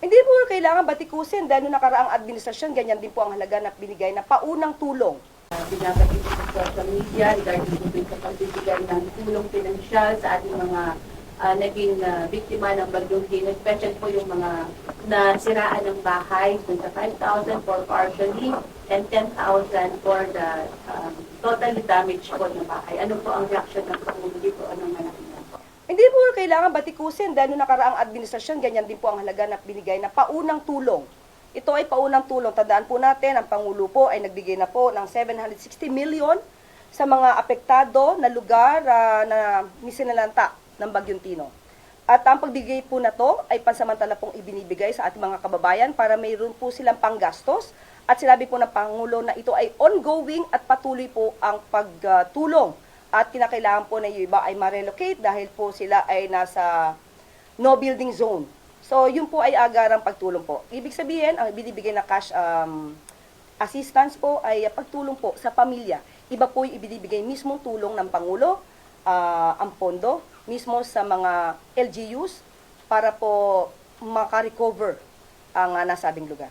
Hindi po kailangan batikusin dahil nung nakaraang administrasyon, ganyan din po ang halaga na binigay na paunang tulong. binabanggit sa social media regarding po sa pagbibigay ng tulong pinansyal sa ating mga ah, naging ah, biktima ng bagyong Hino, especially po yung mga nasiraan ng bahay, dun sa 5,000 for partially and 10,000 for the um, totally damaged po ng bahay. Ano po ang reaction ng? Anong manakita po? Hindi po kailangan batikusin dahil nung nakaraang administrasyon, ganyan din po ang halaga na binigay na paunang tulong. Ito ay paunang tulong. Tandaan po natin, ang Pangulo po ay nagbigay na po ng 760 million sa mga apektado na lugar ah, na misinalanta ng Bagyong Tino. At ang pagbigay po na to ay pansamantala pong ibinibigay sa ating mga kababayan para mayroon po silang panggastos. At sinabi po ng Pangulo na ito ay ongoing at patuloy po ang pagtulong. At kinakailangan po na yung iba ay ma-relocate dahil po sila ay nasa no building zone. So, yun po ay agarang pagtulong po. Ibig sabihin, ang binibigay na cash um, assistance po ay pagtulong po sa pamilya. Iba po yung ibinibigay mismong tulong ng Pangulo, ah, ang pondo, mismo sa mga LGUs para po makarecover ang ah, nasabing lugar.